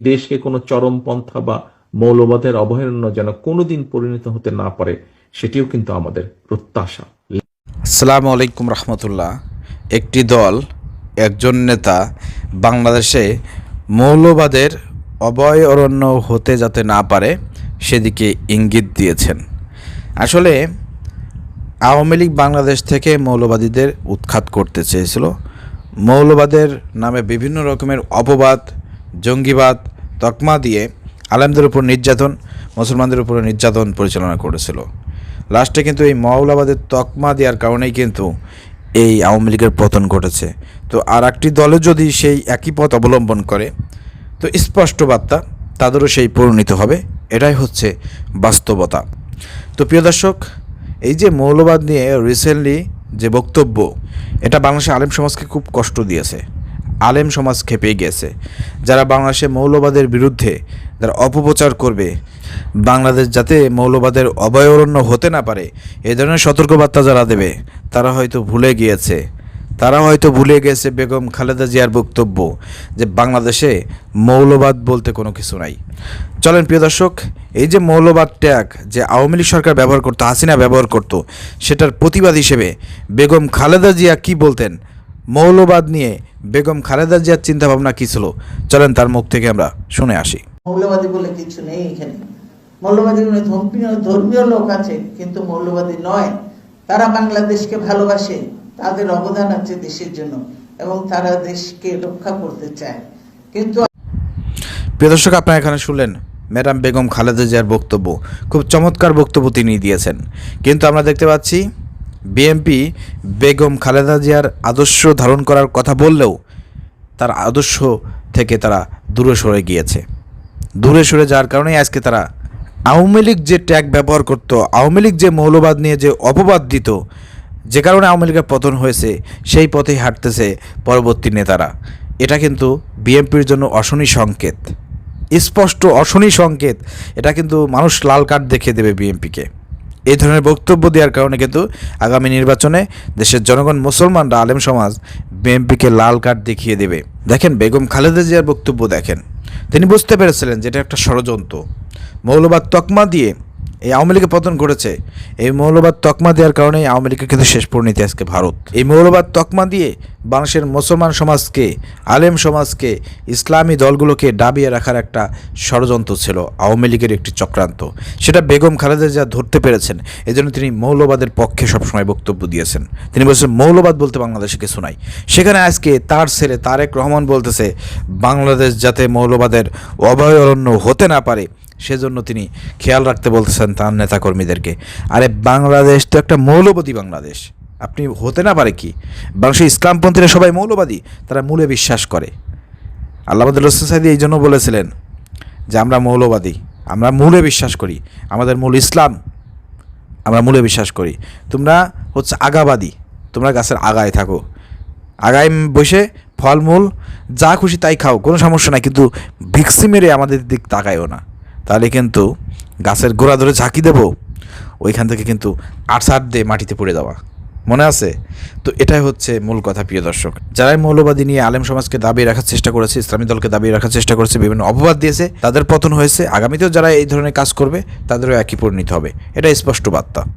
দেশকে কোনো চরমপন্থা বা মৌলবাদের অভয়ারণ্য যেন কোনোদিন পরিণত হতে না পারে, সেটিও কিন্তু আমাদের প্রত্যাশা। আসসালামু আলাইকুম রহমতুল্লাহ। একটি দল, একজন নেতা বাংলাদেশে মৌলবাদের অভয় অরণ্য হতে যাতে না পারে, সেদিকে ইঙ্গিত দিয়েছেন। আসলে আওয়ামী লীগ বাংলাদেশ থেকে মৌলবাদীদের উৎখাত করতে চেয়েছিল। মৌলবাদের নামে বিভিন্ন রকমের অপবাদ, জঙ্গিবাদ তকমা দিয়ে আলেমদের উপর নির্যাতন, মুসলমানদের উপর নির্যাতন পরিচালনা করেছিল। লাস্টে কিন্তু এই মৌলবাদের তকমা দেওয়ার কারণেই কিন্তু এই আওয়ামী লীগের পতন ঘটেছে। তো আর একটি দলে যদি সেই একই পথ অবলম্বন করে, তো স্পষ্ট বার্তা, তাদেরও সেই পরিণত হবে। এটাই হচ্ছে বাস্তবতা। তো প্রিয় দর্শক, এই যে মৌলবাদ নিয়ে রিসেন্টলি যে বক্তব্য, এটা বাংলাদেশের আলেম সমাজকে খুব কষ্ট দিয়েছে। আলেম সমাজ খেপে গিয়েছে যারা বাংলাদেশে মৌলবাদের বিরুদ্ধে যারা অপপ্রচার করবে। বাংলাদেশ যাতে মৌলবাদের অভয়ারণ্য হতে না পারে, এ ধরনের সতর্কবার্তা যারা দেবে, তারা হয়তো ভুলে গিয়েছে। তারা হয়তো ভুলে গেছে বেগম খালেদা জিয়ার বক্তব্য যে বাংলাদেশে মৌলবাদ বলতে কোনো কিছু নাই। চলেন প্রিয় দর্শক, এই যে মৌলবাদ ট্যাগ যে আওয়ামী লীগ সরকার ব্যবহার করতো, হাসিনা ব্যবহার করতো, সেটার প্রতিবাদ হিসেবে বেগম খালেদা জিয়া কি বলতেন? মৌলবাদ নিয়ে বেগম খালেদা জিয়ার চিন্তাভাবনা কী ছিল? চলেন তার মুখ থেকে আমরা শুনে আসি। মৌলবাদী বলে কিছু নেই এখানে। মৌলবাদী মানে ধর্মীয় ধর্মীয় লোক আছে কিন্তু মৌলবাদী নয়। তারা বাংলাদেশকে ভালোবাসে তাদের অবদান আছে দেশের জন্য এবং তারা দেশকে রক্ষা করতে চায়। কিন্তু প্রিয় দর্শক আপনারা এখানে শুনলেন ম্যাডাম বেগম খালেদা জিয়ার বক্তব্য। খুব চমৎকার বক্তব্য তিনি দিয়েছেন। কিন্তু আমরা দেখতে পাচ্ছি বিএমপি বেগম খালেদা জিয়ার আদর্শ ধারণ করার কথা বললেও তার আদর্শ থেকে তারা দূরে সরে গিয়েছে। দূরে সরে যাওয়ার কারণেই আজকে তারা আওয়ামী লীগ যে ট্যাগ ব্যবহার করতো, আওয়ামী লীগ যে মৌলবাদ নিয়ে যে অপবাদ দিত, যে কারণে আওয়ামী লীগের পতন হয়েছে, সেই পথেই হাঁটতেছে পরবর্তী নেতারা। এটা কিন্তু বিএনপির জন্য অশনি সংকেত। স্পষ্ট অশনি সংকেত। এটা কিন্তু মানুষ লাল কার্ড দেখিয়ে দেবে বিএনপিকে। এই ধরনের বক্তব্য দেওয়ার কারণে কিন্তু আগামী নির্বাচনে দেশের জনগণ, মুসলমানরা, আলেম সমাজ, বিএনপিকে লাল কার্ড দেখিয়ে দেবে। দেখেন, বেগম খালেদা জিয়ার বক্তব্য দেখেন। তিনি বুঝতে পেরেছিলেন যে এটা একটা ষড়যন্ত্র। মৌলবাদ তকমা দিয়ে এই আওয়ামী লীগের পতন ঘটেছে। এই মৌলবাদ তকমা দেওয়ার কারণে আওয়ামী লীগের কিন্তু শেষ পরিণতি আজকে ভারত। এই মৌলবাদ তকমা দিয়ে বাংলাদেশের মুসলমান সমাজকে, আলেম সমাজকে, ইসলামী দলগুলোকে ডাবিয়ে রাখার একটা ষড়যন্ত্র ছিল, আওয়ামী লীগের একটি চক্রান্ত। সেটা বেগম খালেদা যা ধরতে পেরেছেন, এজন্য তিনি মৌলবাদের পক্ষে সবসময় বক্তব্য দিয়েছেন। তিনি বলছেন, মৌলবাদ বলতে বাংলাদেশে কিছু নাই। সেখানে আজকে তার ছেলে তারেক রহমান বলতেছে, বাংলাদেশ যাতে মৌলবাদের অভয়ারণ্য হতে না পারে, সেজন্য তিনি খেয়াল রাখতে বলতেছেন তার নেতাকর্মীদেরকে। আরে, বাংলাদেশ তো একটা মৌলবাদী বাংলাদেশ। আপনি হতে না পারে কি? বাংলাদেশের ইসলামপন্থীরা সবাই মৌলবাদী, তারা মূলে বিশ্বাস করে। আল্লাহ রসুল সাইদি এই জন্য বলেছিলেন যে, আমরা মৌলবাদী, আমরা মূলে বিশ্বাস করি। আমাদের মূল ইসলাম, আমরা মূলে বিশ্বাস করি। তোমরা হচ্ছে আগাবাদী, তোমরা গাছের আগায় থাকো। আগায় বসে ফলমূল, যা খুশি তাই খাও, কোনো সমস্যা নাই, কিন্তু ভিক্সি মেরে আমাদের দিক তাকায়ও না। তাহলে কিন্তু গাছের গোড়া ধরে ঝাঁকি দেবো, ওইখান থেকে কিন্তু আটসাট দিয়ে মাটিতে পড়ে দেওয়া। মনে আছে? তো এটাই হচ্ছে মূল কথা, প্রিয় দর্শক। যারাই মৌলবাদী নিয়ে আলেম সমাজকে দাবি রাখার চেষ্টা করেছে, ইসলামী দলকে দাবি রাখার চেষ্টা করেছে, বিভিন্ন অপবাদ দিয়েছে, তাদের পতন হয়েছে। আগামীতেও যারা এই ধরনের কাজ করবে, তাদেরও একই পরিণত হবে। এটা স্পষ্ট বার্তা।